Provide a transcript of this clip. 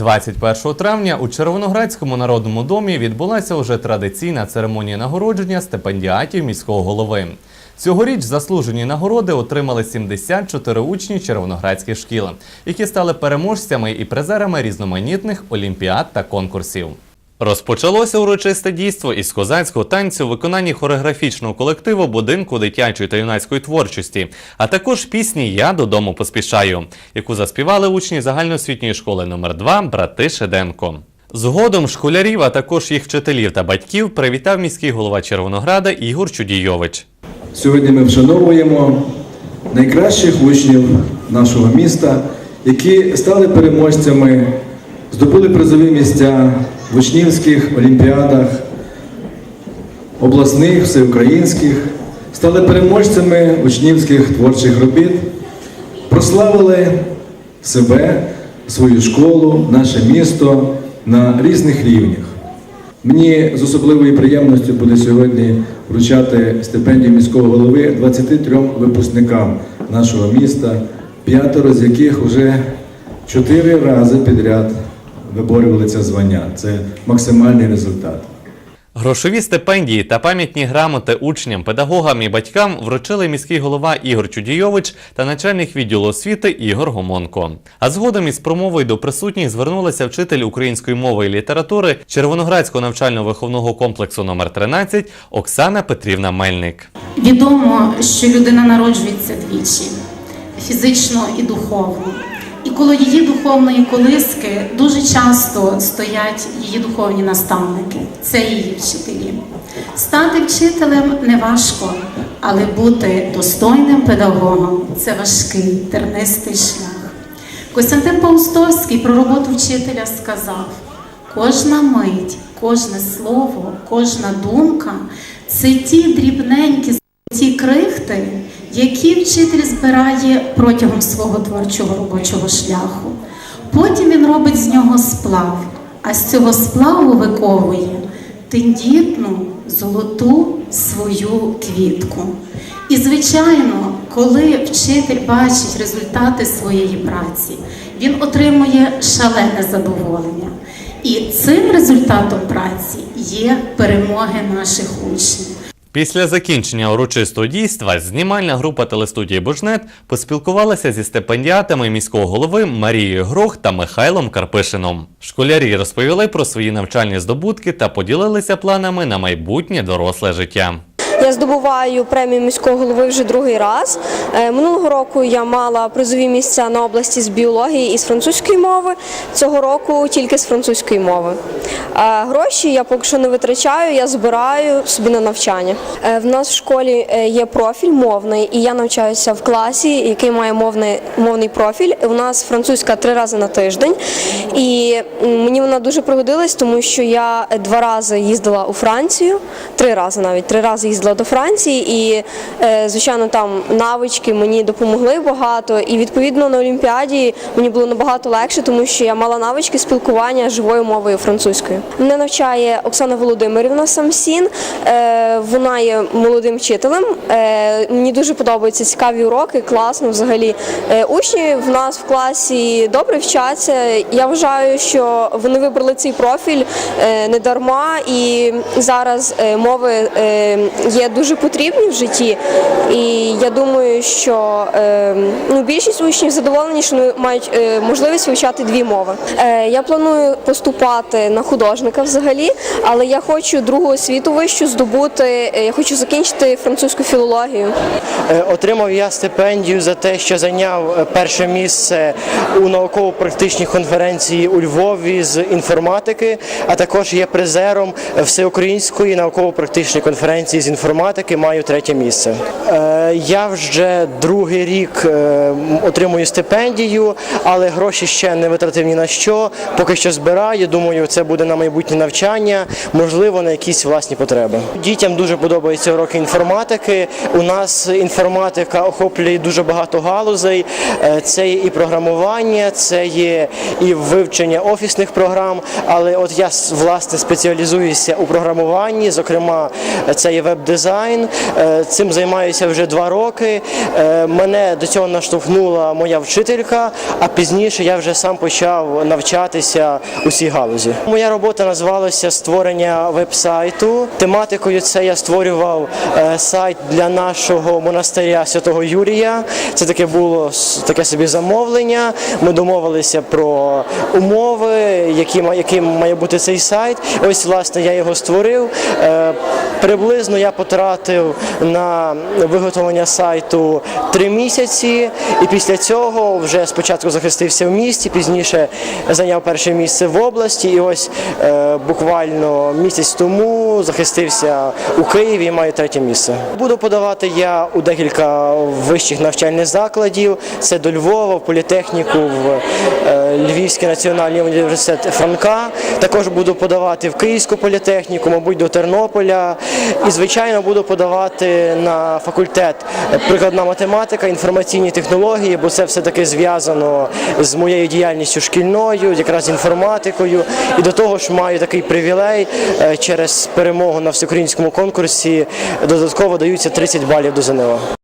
21 травня у Червоноградському народному домі відбулася уже традиційна церемонія нагородження стипендіатів міського голови. Цьогоріч заслужені нагороди отримали 74 учні червоноградських шкіл, які стали переможцями і призерами різноманітних олімпіад та конкурсів. Розпочалося урочисте дійство із козацького танцю в виконанні хореографічного колективу будинку дитячої та юнацької творчості, а також пісні Я додому поспішаю, яку заспівали учні загальноосвітньої школи номер 2 брати Шеденко. Згодом школярів, а також їх вчителів та батьків привітав міський голова Червонограда Ігор Чудійович. Сьогодні ми вшановуємо найкращих учнів нашого міста, які стали переможцями, здобули призові місця в учнівських олімпіадах, обласних, всеукраїнських, стали переможцями учнівських творчих робіт, прославили себе, свою школу, наше місто на різних рівнях. Мені з особливою приємністю буде сьогодні вручати стипендію міського голови 23 випускникам нашого міста, п'ятеро з яких вже чотири рази підряд виборювали це звання. Це максимальний результат. Грошові стипендії та пам'ятні грамоти учням, педагогам і батькам вручили міський голова Ігор Чудійович та начальник відділу освіти Ігор Гомонко. А згодом із промовою до присутніх звернулася вчитель української мови і літератури Червоноградського навчально-виховного комплексу номер 13 Оксана Петрівна Мельник. Відомо, що людина народжується двічі фізично і духовно. І коло її духовної колиски дуже часто стоять її духовні наставники, це її вчителі. Стати вчителем не важко, але бути достойним педагогом це важкий тернистий шлях. Костянтин Паустовський про роботу вчителя сказав: кожна мить, кожне слово, кожна думка це ті дрібненькі ті крихти, які вчитель збирає протягом свого творчого робочого шляху. Потім він робить з нього сплав, а з цього сплаву виковує тендітну, золоту свою квітку. І, звичайно, коли вчитель бачить результати своєї праці, він отримує шалене задоволення. І цим результатом праці є перемоги наших учнів. Після закінчення урочистого дійства знімальна група телестудії Бужнет поспілкувалася зі стипендіатами міського голови Марією Грох та Михайлом Карпишином. Школярі розповіли про свої навчальні здобутки та поділилися планами на майбутнє доросле життя. Здобуваю премію міського голови вже другий раз. Е, Минулого року я мала призові місця на області з біології і з французької мови. Цього року тільки з французької мови. Е, Гроші я поки що не витрачаю, я збираю собі на навчання. Е, В нас в школі є профіль мовний, і я навчаюся в класі, який має мовний, мовний профіль. У нас французька три рази на тиждень. І мені вона дуже пригодилась, тому що я два рази їздила у Францію, три рази навіть три рази їздила до Франції, і е, звичайно там навички мені допомогли багато. І відповідно на Олімпіаді мені було набагато легше, тому що я мала навички спілкування живою мовою французькою. Мене навчає Оксана Володимирівна Самсін. Е, Вона є молодим вчителем. Е, Мені дуже подобаються цікаві уроки, класно взагалі. Учні в нас в класі добре вчаться. Я вважаю, що вони вибрали цей профіль не дарма, і зараз мови є дуже потрібні в житті. І я думаю, що е, ну, більшість учнів задоволені, що мають е, можливість вивчати дві мови. Е, Я планую поступати на художника взагалі, але я хочу другу освіту вищу здобути. Я хочу закінчити французьку філологію. Отримав я стипендію за те, що зайняв перше місце у науково-практичній конференції у Львові з інформатики, а також є призером всеукраїнської науково-практичної конференції з інформатики. Маю третє місце. Е, Я вже другий рік е, отримую стипендію, але гроші ще не витратив ні на що. Поки що збираю. Думаю, це буде на майбутнє навчання, можливо, на якісь власні потреби. Дітям дуже подобаються уроки інформатики. У нас інформатика охоплює дуже багато галузей. Е, Це є і програмування, це є і вивчення офісних програм. Але от я власне спеціалізуюся у програмуванні. Зокрема, це є веб-дизайн. Дизайн. Е, Цим займаюся вже два роки. Е, Мене до цього наштовхнула моя вчителька, а пізніше я вже сам почав навчатися у цій галузі. Моя робота називалася створення веб-сайту. Тематикою це я створював е, сайт для нашого монастиря Святого Юрія. Це таке було таке собі замовлення. Ми домовилися про умови, які яким має бути цей сайт. Ось власне я його створив. Приблизно я потратив на виготовлення сайту три місяці, і після цього вже спочатку захистився в місті, пізніше зайняв перше місце в області. І ось е, буквально місяць тому захистився у Києві і маю третє місце. Буду подавати я у декілька вищих навчальних закладів. Це до Львова, в політехніку, в е, Львівський національний університет Франка. Також буду подавати в Київську політехніку, мабуть, до Тернополя. І, звичайно, буду подавати на факультет прикладна математика, інформаційні технології, бо це все таки зв'язано з моєю діяльністю шкільною, якраз інформатикою. І до того ж маю такий привілей е, через перемогу на всеукраїнському конкурсі. Додатково даються 30 балів до ЗНО.